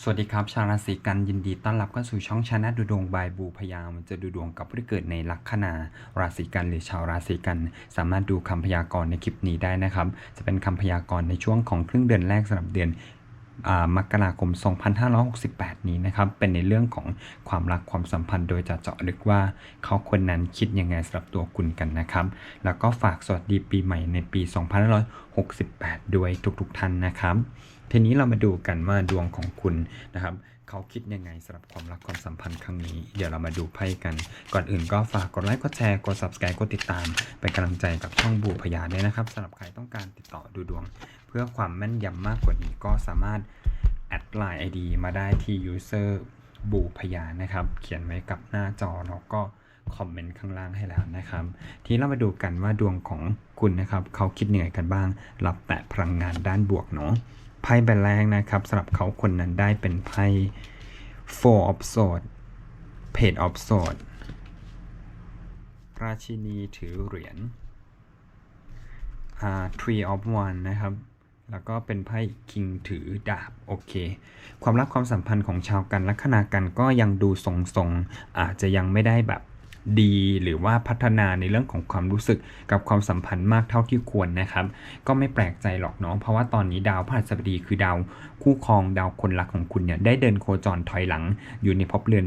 สวัสดีครับ ชาวราศีกันยินดีต้อนรับเข้าสู่ช่องชาแนลดูดวงบายบูพยามจะดูดวงกับผู้ที่เกิดในลัคนาราศีกันหรือชาวราศีกัน สามารถดูคำพยากรณ์ในคลิปนี้ได้นะครับ จะเป็นคำพยากรณ์ในช่วงของครึ่งเดือนแรกสำหรับเดือนมกราคม 2568 นี้นะครับ เป็นในเรื่องของความรักความสัมพันธ์ โดยจะเจาะลึกว่าเขาคนนั้นคิดยังไงสำหรับตัวคุณกันนะครับ แล้วก็ฝากสวัสดีปีใหม่ในปี 2 5 6 68 ด้วยทุกๆท่านนะครับ ทีนี้เรามาดูกันว่าดวงของคุณนะครับเขาคิดยังไงสำหรับความรักความสัมพันธ์ครั้งนี้ เดี๋ยวเรามาดูไพ่กัน ก่อนอื่นก็ฝากกดไลค์กดแชร์กด subscribe กดติดตาม เป็นกำลังใจกับช่องบูพยาด้วยนะครับสำหรับใครต้องการติดต่อดูดวง เพื่อความแม่นยำมากกว่านี้ก็สามารถแอดไลน์ ID มาได้ที่ user บูพยานะครับ เขียนไว้กับหน้าจอแล้วก็ คอมเมนต์ข้างล่างให้แล้วนะครับ ทีนี้เรามาดูกันว่าดวงของคุณนะครับ เขาคิดยังไงกันบ้าง รับแต่พลังงานด้านบวกเนาะไพ่ใบแรกนะครับสำหรับเขาคนนั้นได้เป็นไพ่ Four of Swords Page of Swords ราชินีถือเหรียญอา Three of One นะครับ แล้วก็เป็นไพ่ King ถือดาบ โอเค ความรักความสัมพันธ์ของชาวกันลัคนากันก็ยังดูทรงๆ อาจจะยังไม่ได้แบบ ดี หรือว่าพัฒนาในเรื่องของความรู้สึกกับความสัมพันธ์มากเท่าที่ควรนะครับ ก็ไม่แปลกใจหรอกเนาะเพราะว่าตอนนี้ดาวพฤหัสบดีคือดาวคู่ครองดาวคนรักของคุณเนี่ยได้เดินโคจรถอยหลังอยู่ในภพเรือน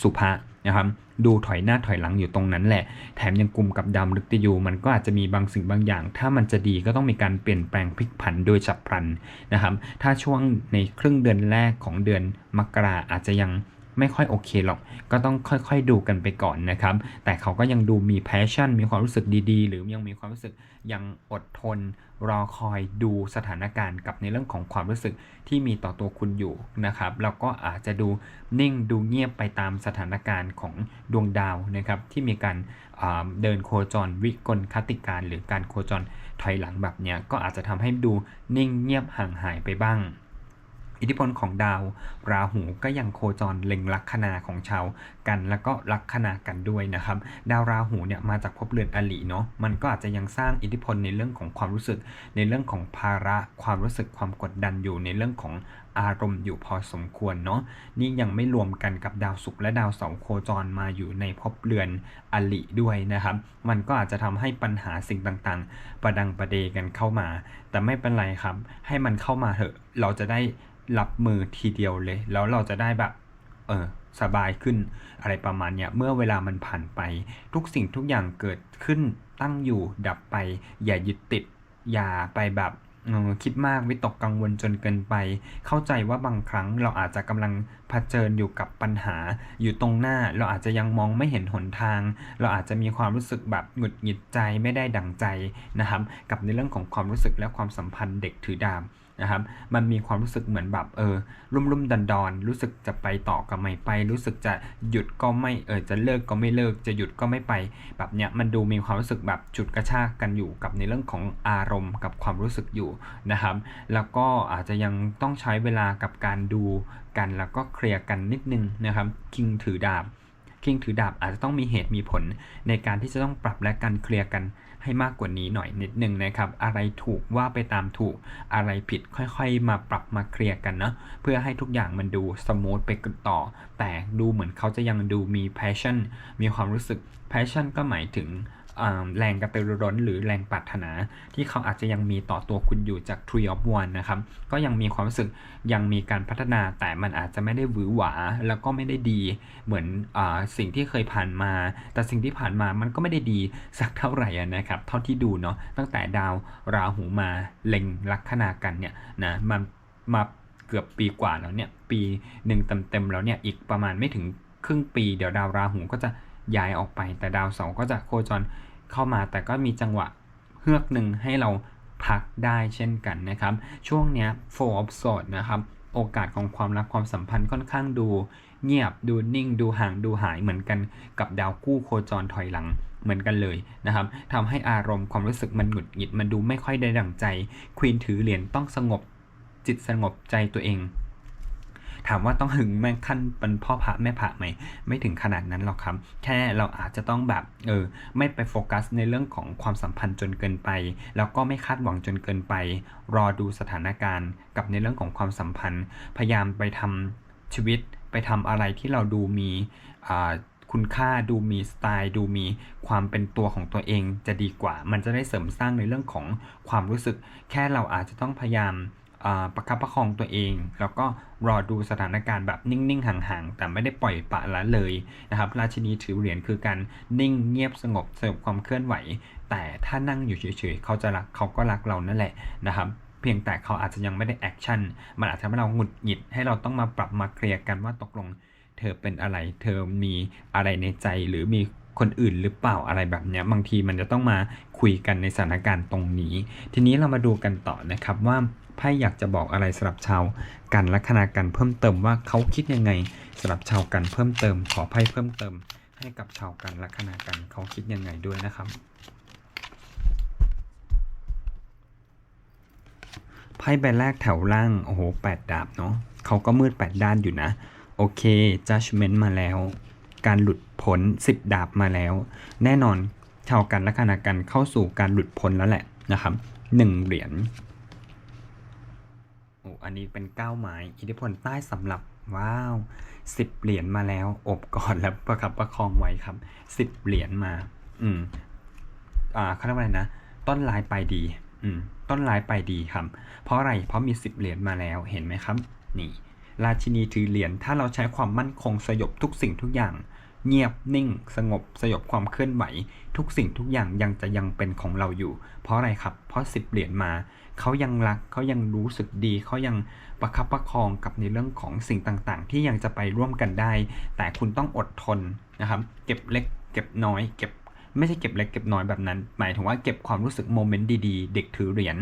สุภะนะครับดูถอยหน้าถอยหลังอยู่ตรงนั้นแหละ แถมยังกลุ่มกับดาวมฤตยูมันก็อาจจะมีบางสิ่งบางอย่าง ถ้ามันจะดีก็ต้องมีการเปลี่ยนแปลงพลิกผันโดยฉับพลันนะครับ ถ้าช่วงในครึ่งเดือนแรกของเดือนมกราอาจจะยัง ไม่ค่อยโอเคหรอก ก็ต้องค่อยๆดูกันไปก่อนนะครับ แต่เขาก็ยังดูมีแพชชั่น มีความรู้สึกดีๆ หรือยังมีความรู้สึกยังอดทน รอคอยดูสถานการณ์กับในเรื่องของความรู้สึกที่มีต่อตัวคุณอยู่นะครับ แล้วก็อาจจะดูนิ่งดูเงียบไปตามสถานการณ์ของดวงดาวนะครับที่มีการเดินโคจรวิกลคติการ หรือการโคจรถอยหลังแบบเนี้ยก็อาจจะทำให้ดูนิ่งเงียบห่างหายไปบ้าง อิทธิพลของดาว ราหูก็ยังโคจรเล็งลัคนาของชาวกันแล้วก็ลัคนากันด้วยนะครับ ดาวราหูเนี่ยมาจากภพเรือนอลิเนาะมันก็อาจจะยังสร้างอิทธิพลในเรื่องของความรู้สึก ในเรื่องของภาระ ความรู้สึกความกดดันอยู่ในเรื่องของอารมณ์อยู่พอสมควรเนาะนี่ยังไม่รวมกันกับดาวศุกร์และดาวเสาร์โคจรมาอยู่ในภพเรือนอลิด้วยนะครับ มันก็อาจจะทำให้ปัญหาสิ่งต่างๆ ประดังประเดกันเข้ามา แต่ไม่เป็นไรครับ ให้มันเข้ามาเถอะเราจะได้ รับมือทีเดียวเลย แล้วเราจะได้แบบ เออสบายขึ้นอะไรประมาณเนี้ยเมื่อเวลามันผ่านไป ทุกสิ่งทุกอย่างเกิดขึ้นตั้งอยู่ดับไป อย่ายึดติด อย่าไปแบบคิดมากวิตกกังวลจนเกินไป เข้าใจว่าบางครั้งเราอาจจะกำลังเผชิญอยู่กับปัญหา อยู่ตรงหน้าเราอาจจะยังมองไม่เห็นหนทาง เราอาจจะมีความรู้สึกแบบหงุดหงิดใจไม่ได้ดั่งใจนะครับ กับในเรื่องของความรู้สึกและความสัมพันธ์เด็กถือดาบ นะครับ มันมีความรู้สึกเหมือนแบบเออรุ่มรุ่มดันดอนรู้สึกจะไปต่อก็ไม่ไป รู้สึกจะหยุดก็ไม่เออจะเลิกก็ไม่เลิก จะหยุดก็ไม่ไป แบบเนี้ยมันดูมีความรู้สึกแบบจุดกระชากกันอยู่กับในเรื่องของอารมณ์กับความรู้สึกอยู่นะครับ แล้วก็อาจจะยังต้องใช้เวลากับการดูกันแล้วก็เคลียร์กันนิดนึงนะครับ คิงถือดาบ คิงถือดาบอาจจะต้องมีเหตุมีผล ในการที่จะต้องปรับและการเคลียร์กันให้มากกว่านี้หน่อยนิดนึงนะครับ อะไรถูกว่าไปตามถูกอะไรผิดค่อยๆ มาปรับมาเคลียร์กันเนาะเพื่อให้ทุกอย่างมันดูสมูทไปกันต่อ แต่ดูเหมือนเขาจะยังดูมี passion มีความรู้สึก passion ก็หมายถึง แรงกระตือรือร้น หรือแรงปรารถนา ที่เขาอาจจะยังมีต่อตัวคุณอยู่จาก Tree of One นะครับก็ยังมีความรู้สึกยังมีการพัฒนาแต่มันอาจจะไม่ได้หวือหวา แล้วก็ไม่ได้ดีเหมือนอสิ่งที่เคยผ่านมา แต่สิ่งที่ผ่านมามันก็ไม่ได้ดีสักเท่าไหร่นะครับเท่าที่ดูเนาะตั้งแต่ดาวราหูมาเล็งลัคนากันเนี่ยนะมันมาเกือบปีกว่าแล้วเนี่ยปีหนึ่งเต็มๆแล้วเนี่ยอีกประมาณไม่ถึงครึ่งปี เดี๋ยวดาวราหูก็จะย้ายออกไป แต่ดาวเสาร์ก็จะโคจร เข้ามาแต่ก็มีจังหวะเฮือกหนึ่งให้เราพักได้เช่นกันนะครับ ช่วงเนี้ย four of swords นะครับโอกาสของความรักความสัมพันธ์ค่อนข้างดู เงียบดูนิ่ง ดูห่างดูหายเหมือนกันกับดาวคู่โคจรถอยหลังเหมือนกันเลยนะครับทำให้อารมณ์ความรู้สึกมันหงุดหงิดมันดูไม่ค่อยได้ดั่งใจ ควีนถือเหรียญต้องสงบจิตสงบใจตัวเอง ถามว่าต้องหึงแม่ขั้นเป็นพ่อพระแม่พระไหมไม่ถึงขนาดนั้นหรอกครับ แค่เราอาจจะต้องแบบเออไม่ไปโฟกัสในเรื่องของความสัมพันธ์จนเกินไป แล้วก็ไม่คาดหวังจนเกินไป รอดูสถานการณ์กับในเรื่องของความสัมพันธ์ พยายามไปทำชีวิตไปทำอะไรที่เราดูมีอ่าคุณค่าดูมีสไตล์ดูมีความเป็นตัวของตัวเองจะดีกว่า มันจะได้เสริมสร้างในเรื่องของความรู้สึก แค่เราอาจจะต้องพยายาม ประคับประคองตัวเอง แล้วก็รอดูสถานการณ์แบบนิ่งๆห่างๆ แต่ไม่ได้ปล่อยปะละเลยนะครับราชินีถือเหรียญคือการนิ่งเงียบสงบสงบความเคลื่อนไหว แต่ถ้านั่งอยู่เฉยๆเขาจะรักเขาก็รักเรานั่นแหละนะครับเพียงแต่เขาอาจจะยังไม่ได้แอคชั่นมันอาจจะทำให้เราหงุดหงิดให้เราต้องมาปรับมาเคลียร์กันว่าตกลงเธอเป็นอะไร เธอมีอะไรในใจหรือมีคนอื่นหรือเปล่าอะไรแบบนี้บางทีมันจะต้องมาคุยกันในสถานการณ์ตรงนี้ ทีนี้เรามาดูกันต่อนะครับว่า ไพ่อยากจะบอกอะไรสำหรับชาวกันลัคนากันเพิ่มเติมว่าเขาคิดยังไงสำหรับชาวกันเพิ่มเติม ขอไพ่เพิ่มเติม ให้กับชาวกันลัคนากันเขาคิดยังไงด้วยนะครับไพ่ใบแรกแถวล่างโอ้โหแปดดาบเนาะเขาก็มืดแปดด้านอยู่นะ โอเค judgment มาแล้ว การหลุดพ้น10 ดาบมาแล้ว แน่นอนชาวกันและคณากันเข้าสู่การหลุดพ้นแล้วแหละนะครับหนึ่งเหรียญ อ้อันนี้เป็นเก้าไม้อิทธิพลใต้สำหรับว้าวสิบเหรียญมาแล้ว อบก่อนแล้วประคับประคองไว้ครับสิบเหรียญมา อืม อ่าเขาเรียกว่าอะไรนะ ต้นลายปลายดี อืม ต้นลายปลายดีครับ เพราะอะไร เพราะมีสิบเหรียญมาแล้วเห็นไหมครับ นี่ ราชินีถือเหรียญถ้าเราใช้ความมั่นคงสยบทุกสิ่งทุกอย่าง เงียบนิ่ง สงบสยบความเคลื่อนไหว ทุกสิ่งทุกอย่างยังจะยังเป็นของเราอยู่ เพราะอะไรครับ เพราะสิบเหรียญมา เขายังรักเขายังรู้สึกดี เขายังประคับประคองกับในเรื่องของสิ่งต่างๆ ที่ยังจะไปร่วมกันได้ แต่คุณต้องอดทนนะครับ เก็บเล็ก เก็บน้อย เก็บไม่ใช่เก็บเล็กเก็บน้อยแบบนั้น หมายถึงว่าเก็บความรู้สึกโมเมนต์ดีๆ เด็กถือเหรียญ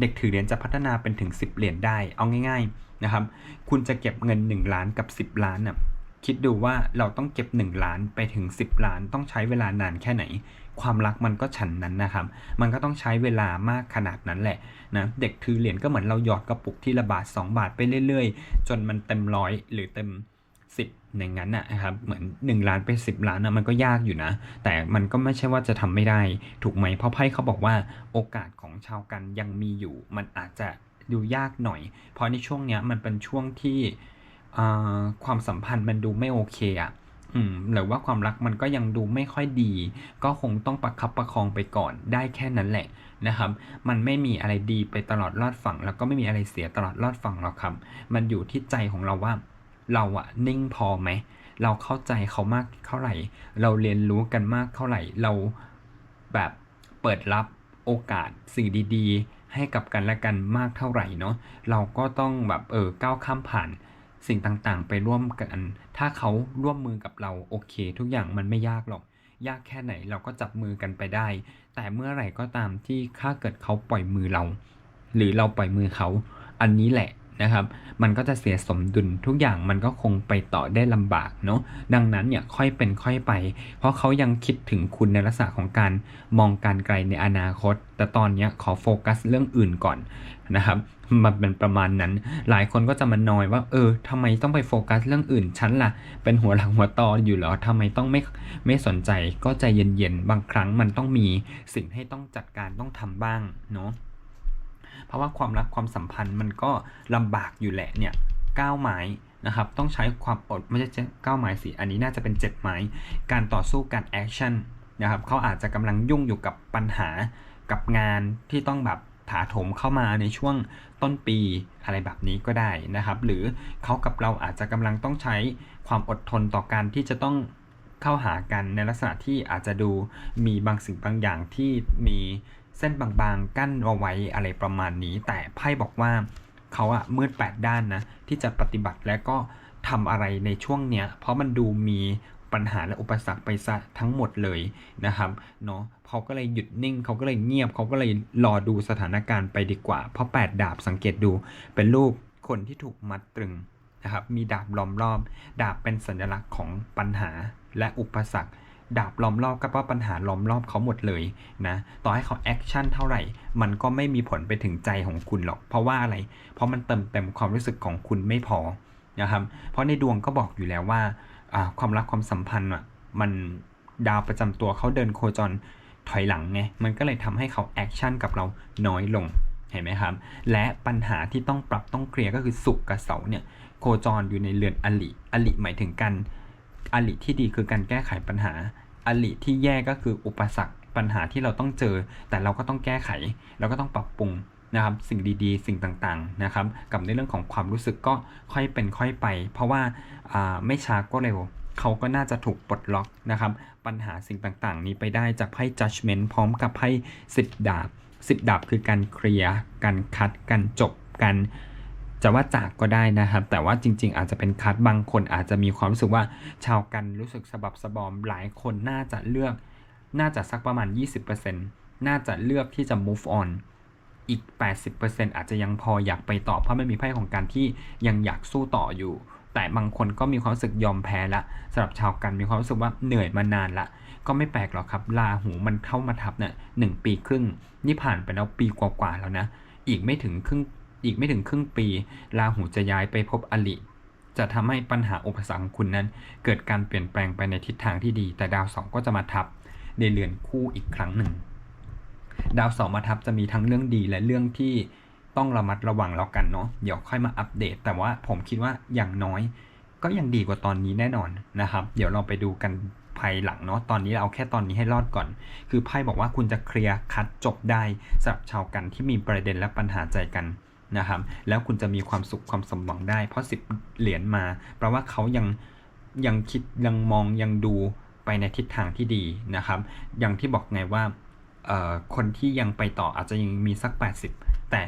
เด็กถือเหรียญจะพัฒนาเป็นถึง 10 เหรียญได้ เอาง่ายๆนะครับ คุณจะเก็บเงิน 1 ล้านกับ 10 ล้านน่ะ คิดดูว่าเราต้องเก็บ 1 ล้านไปถึง 10 ล้าน ต้องใช้เวลานานแค่ไหน ความรักมันก็ฉันนั้นนะครับ มันก็ต้องใช้เวลามากขนาดนั้นแหละนะเด็กถือเหรียญก็เหมือนเราหยอดกระปุกที่ละบาท 2 บาทไปเรื่อยๆ จนมันเต็มร้อยหรือเต็ม 10อย่างนั้นนะครับเหมือน 1 ล้านไป 10 ล้านนะมันก็ยากอยู่นะ แต่มันก็ไม่ใช่ว่าจะทำไม่ได้ ถูกไหมเพราะไพ่เขาบอกว่าโอกาสของชาวกันยังมีอยู่ มันอาจจะดูยากหน่อย เพราะในช่วงเนี้ยมันเป็นช่วงที่ความสัมพันธ์มันดูไม่โอเคอะ่ะ หรือว่าความรักมันก็ยังดูไม่ค่อยดี ก็คงต้องประคับประคองไปก่อนได้แค่นั้นแหละนะครับ มันไม่มีอะไรดีไปตลอดรอดฝั่ง แล้วก็ไม่มีอะไรเสียตลอดรอดฝั่งหรอกครับ มันอยู่ที่ใจของเราว่า เราอะนิ่งพอไหม เราเข้าใจเขามากเท่าไหร่ เราเรียนรู้กันมากเท่าไหร่ เราแบบเปิดรับโอกาสสิ่งดี ๆ ให้กับกันและกันมากเท่าไหร่เนาะ เราก็ต้องแบบเออก้าวข้ามผ่าน สิ่งต่างๆ ไปร่วมกัน ถ้าเขาร่วมมือกับเราโอเค ทุกอย่างมันไม่ยากหรอก ยากแค่ไหนเราก็จับมือกันไปได้ แต่เมื่อไหร่ก็ตามที่ถ้าเกิดเขาปล่อยมือเรา หรือเราปล่อยมือเขา อันนี้แหละนะครับ มันก็จะเสียสมดุลทุกอย่างมันก็คงไปต่อได้ลำบากเนาะ ดังนั้นเนี่ยค่อยเป็นค่อยไป เพราะเขายังคิดถึงคุณในลักษณะของการมองการไกลในอนาคต แต่ตอนนี้ขอโฟกัสเรื่องอื่นก่อน นะครับมันเป็นประมาณนั้น หลายคนก็จะมานอยว่า เออทำไมต้องไปโฟกัสเรื่องอื่นฉันล่ะ เป็นหัวหลังหัวตออยู่เหรอทำไมต้องไม่ไม่สนใจก็ใจเย็นๆ บางครั้งมันต้องมีสิ่งให้ต้องจัดการต้องทำบ้างเนาะเพราะว่าความรักความสัมพันธ์มันก็ลำบากอยู่แหละเนี่ยก้าวไม้นะครับ ต้องใช้ความอดไม่ใช่เก้าไม้สิอันนี้น่าจะเป็นเจ็ดไม้การต่อสู้การแอคชั่นนะครับเขาอาจจะกำลังยุ่งอยู่กับปัญหากับงานที่ต้องแบบ ถาโถมเข้ามาในช่วงต้นปีอะไรแบบนี้ก็ได้นะครับ หรือเขากับเราอาจจะกำลังต้องใช้ความอดทนต่อการที่จะต้องเข้าหากันในลักษณะที่อาจจะดูมีบางสิ่งบางอย่างที่มีเส้นบางๆ กั้นเอาไว้อะไรประมาณนี้ แต่ไพ่บอกว่าเขาอะมืดแปดด้านนะที่จะปฏิบัติและก็ทำอะไรในช่วงเนี้ย เพราะมันดูมี ปัญหาและอุปสรรคไปซะทั้งหมดเลยนะครับเนาะเขาก็เลยหยุดนิ่งเขาก็เลยเงียบเขาก็เลยรอดูสถานการณ์ไปดีกว่า เพราะแปดดาบสังเกตดูเป็นรูปคนที่ถูกมัดตรึงนะครับมีดาบล้อมรอบ ดาบเป็นสัญลักษณ์ของปัญหาและอุปสรรคดาบล้อมรอบก็เพราะปัญหาล้อมรอบเขาหมดเลยนะต่อให้เขาแอคชั่นเท่าไหร่ มันก็ไม่มีผลไปถึงใจของคุณหรอก เพราะว่าอะไร เพราะมันเติมเต็มความรู้สึกของคุณไม่พอนะครับเพราะในดวงก็บอกอยู่แล้วว่า ความรักความสัมพันธ์อะมันดาวประจำตัวเขาเดินโคจรถอยหลังไงมันก็เลยทำให้เขาแอคชั่นกับเราน้อยลงเห็นไหมครับ และปัญหาที่ต้องปรับต้องเคลียร์ก็คือสุขกับเสาเนี่ยโคจรอยู่ในเรือนอลิอลิหมายถึงการอลิที่ดีคือการแก้ไขปัญหาอลิที่แย่ก็คืออุปสรรคปัญหาที่เราต้องเจอ แต่เราก็ต้องแก้ไข เราก็ต้องปรับปรุง นะครับสิ่งดีๆ สิ่งต่างๆนะครับกับในเรื่องของความรู้สึกก็ค่อยเป็นค่อยไป เพราะว่าไม่ช้าก็เร็วเขาก็น่าจะถูกปลดล็อกนะครับ ปัญหาสิ่งต่างๆ นี้ไปได้จากไพ่ judgment พร้อมกับไพ่สิบดาบสิบดาบคือการเคลียร์การคัดการจบการจะว่าจากก็ได้นะครับ แต่ว่าจริง ๆ อาจจะเป็นคัดบางคนอาจจะมีความรู้สึกว่าชาวกันรู้สึกสะบับสะบอมหลายคนน่าจะเลือก น่าจะสักประมาณ 20%น่าจะเลือกที่จะ move on อีก 80%อาจจะยังพออยากไปต่อเพราะไม่มีไพ่ของการที่ยังอยากสู้ต่ออยู่ แต่บางคนก็มีความรู้สึกยอมแพ้ละสำหรับชาวกันมีความรู้สึกว่าเหนื่อยมานานละก็ไม่แปลกหรอกครับลาหูมันเข้ามาทับเนี่ยหนึ่งปีครึ่งนี่ผ่านไปแล้วปีกว่าๆแล้วนะ อีกไม่ถึงครึ่งอีกไม่ถึงครึ่งปีลาหูจะย้ายไปพบอลิจะทำให้ปัญหาอุปสรรคของคุณนั้น เกิดการเปลี่ยนแปลงไปในทิศทางที่ดี แต่ดาวสองก็จะมาทับในเรือนคู่อีกครั้งหนึ่ง ดาวเสาร์มาทับจะมีทั้งเรื่องดีและเรื่องที่ต้องระมัดระวังแล้วกันเนาะเดี๋ยวค่อยมาอัปเดต แต่ว่าผมคิดว่าอย่างน้อย ก็ยังดีกว่าตอนนี้แน่นอนนะครับ เดี๋ยวเราไปดูกันภายหลังเนาะตอนนี้เอาแค่ตอนนี้ให้รอดก่อน คือไพ่บอกว่าคุณจะเคลียร์คัดจบได้สำหรับชาวกันที่มีประเด็นและปัญหาใจกันนะครับ แล้วคุณจะมีความสุขความสมหวังได้ เพราะสิบเหรียญมาแปลว่าเขายังยังคิดยังมองยังดูไปในทิศทางที่ดีนะครับ อย่างที่บอกไงว่า คนที่ยังไปต่ออาจจะยังมีสัก 80 แต่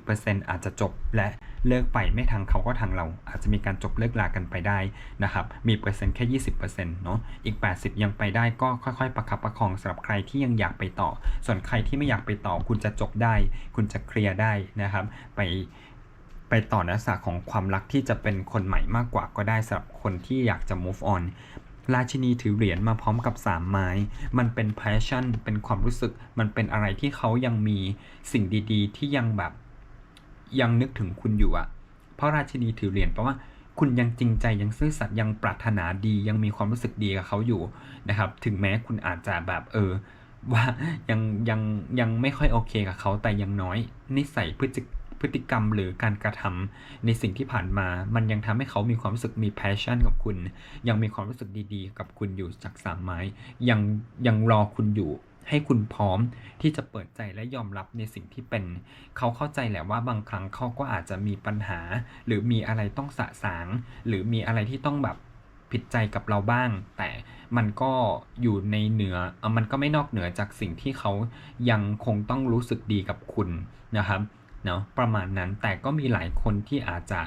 20%อาจจะจบและเลิกไปไม่ทางเขาก็ทางเรา อาจจะมีการจบเลิกลากันไปได้นะครับ มีเปอร์เซ็นต์แค่ 20%เนาะอีก 80 ยังไปได้ก็ค่อยๆ ประคับประคองสำหรับใครที่ยังอยากไปต่อ ส่วนใครที่ไม่อยากไปต่อ คุณจะจบได้ คุณจะเคลียร์ได้นะครับ ไปไปต่อในลักษณะของความรักที่จะเป็นคนใหม่มากกว่าก็ได้สำหรับคนที่อยากจะ move on ราชินีถือเหรียญมาพร้อมกับ3ไม้ มันเป็น passion เป็นความรู้สึก มันเป็นอะไรที่เขายังมีสิ่งดีๆ ที่ยังแบบยังนึกถึงคุณอยู่อะเพราะราชินีถือเหรียญแปลว่าคุณยังจริงใจยังซื่อสัตย์ยังปรารถนาดียังมีความรู้สึกดีกับเขาอยู่นะครับ ถึงแม้คุณอาจจะแบบเออว่ายังยังยังไม่ค่อยโอเคกับเขาแต่ยังน้อยนิสัยพฤติ พฤติกรรมหรือการกระทำในสิ่งที่ผ่านมา มันยังทำให้เขามีความรู้สึกมี passion กับคุณ ยังมีความรู้สึกดีๆ กับคุณอยู่จากสามไม้ ยังยังรอคุณอยู่ ให้คุณพร้อมที่จะเปิดใจและยอมรับในสิ่งที่เป็น เขาเข้าใจแหละว่าบางครั้งเขาก็อาจจะมีปัญหา หรือมีอะไรต้องสะสาง หรือมีอะไรที่ต้องแบบผิดใจกับเราบ้าง แต่มันก็อยู่ในเหนือมันก็ไม่นอกเหนือจากสิ่งที่เขายังคงต้องรู้สึกดีกับคุณนะครับ เนาะประมาณนั้นแต่ก็มีหลายคนที่อาจจะ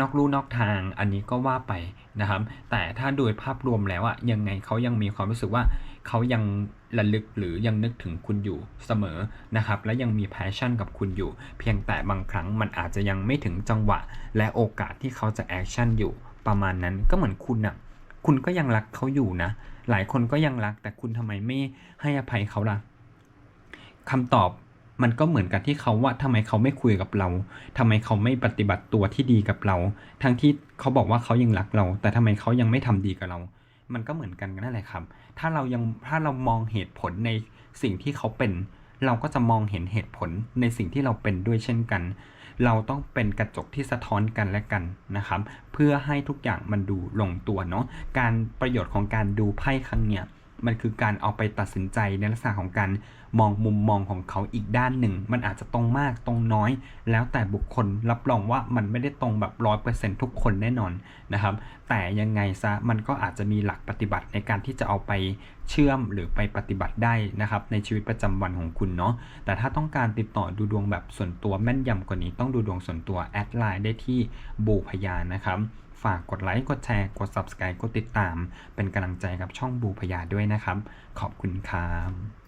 นอกลู่นอกทางอันนี้ก็ว่าไปนะครับ แต่ถ้าโดยภาพรวมแล้วอะยังไงเขายังมีความรู้สึกว่าเขายังระลึกหรือยังนึกถึงคุณอยู่เสมอนะครับ และยังมีแพชชั่นกับคุณอยู่ เพียงแต่บางครั้งมันอาจจะยังไม่ถึงจังหวะ และโอกาสที่เขาจะแอคชั่นอยู่ประมาณนั้นก็เหมือนคุณอะคุณก็ยังรักเขาอยู่นะ หลายคนก็ยังรักแต่คุณทำไมไม่ให้อภัยเขาล่ะคำตอบ มันก็เหมือนกันที่เขาว่าทำไมเขาไม่คุยกับเราทำไมเขาไม่ปฏิบัติตัวที่ดีกับเรา ทั้งที่เขาบอกว่าเขายังรักเรา แต่ทำไมเขายังไม่ทำดีกับเรา มันก็เหมือนกันนั่นแหละครับ ถ้าเรายังถ้าเรามองเหตุผลในสิ่งที่เขาเป็น เราก็จะมองเห็นเหตุผลในสิ่งที่เราเป็นด้วยเช่นกัน เราต้องเป็นกระจกที่สะท้อนกันและกันนะครับ เพื่อให้ทุกอย่างมันดูลงตัวเนาะการประโยชน์ของการดูไพ่ครั้งเนี้ย มันคือการเอาไปตัดสินใจในลักษณะของการมองมุมมองของเขาอีกด้านหนึ่ง มันอาจจะตรงมากตรงน้อย แล้วแต่บุคคลรับรองว่ามันไม่ได้ตรงแบบร้อยเปอร์เซ็นทุกคนแน่นอนนะครับ แต่ยังไงซะมันก็อาจจะมีหลักปฏิบัติในการที่จะเอาไปเชื่อมหรือไปปฏิบัติได้นะครับ ในชีวิตประจำวันของคุณเนาะแต่ถ้าต้องการติดต่อดูดวงแบบส่วนตัวแม่นยำกว่านี้ต้องดูดวงส่วนตัวแอดไลน์ได้ที่บูพยานนะครับ ฝากกดไลค์ กดแชร์ กด Subscribe กดติดตาม เป็นกำลังใจกับช่องบูพยาด้วยนะครับ ขอบคุณครับ